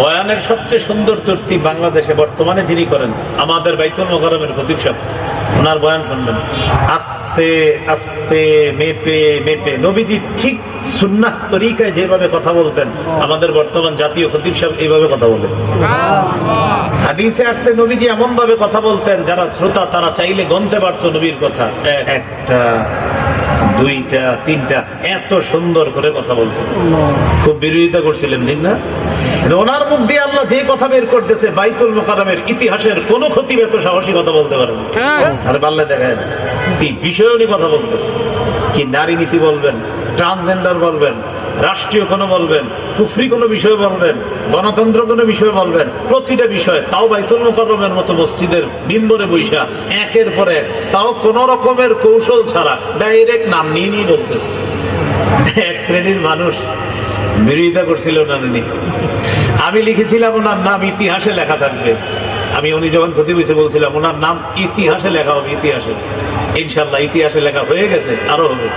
বয়ানের সবচেয়ে সুন্দর তর্তি বাংলাদেশে বর্তমানে যিনি করেন, আমাদের বাইতুল মোকারমের খতিব সাহেব। ওনার বয়ান শুনবেন। আস্তে আস্তে, মেপে মেপে। নবীজি ঠিক সুন্নাহ তরিকায় যেভাবে কথা বলতেন, আমাদের বর্তমান জাতীয় খতিব সাহেব এইভাবে কথা বলে হাদিসে আসছে, নবীজি এমন ভাবে কথা বলতেন, যারা শ্রোতা তারা চাইলে গনতে পারতো নবীর কথা। একটা দুইটা তিনটা এত সুন্দর করে কথা বলতেন খুব বিরোধিতা করছিলেন ঠিক না? ওনার মুখ দিয়ে আল্লাহ যে কথা বের করতেছে বাইতুল মোকাদামের ইতিহাসের কোন ক্ষতি এত সাহসী কথা বলতে পারেন আর পারলে দেখায় না। কি বিষয় উনি কথা বলতেছে? কি নারী নীতি বলবেন ট্রান্সজেন্ডার বলবেন রাষ্ট্রীয় কোনো বলবেন, কুফরি কোনো বিষয় বলবেন, গণতন্ত্র কোনো বিষয় বলবেন, প্রতিটা বিষয়। তাও বাইতুল মোকারমের মতো মসজিদের বিম্বরে বৈশা, একের পর তাও কোন রকমের কৌশল ছাড়া ডাইরেক্ট নাম নিয়ে নিয়ে বলতেছে। এক শ্রেণির মানুষ বিরোধিতা করছিল না উনি। আমি লিখেছিলাম ওনার নাম, ইতিহাসে লেখা থাকবে। আমি, উনি যখন ক্ষতি হয়েছে বলছিলাম, ওনার নাম ইতিহাসে লেখা হবে, ইতিহাসে। ইনশাল্লাহ, ইতিহাসে লেখা হয়ে গেছে, আরও হবে।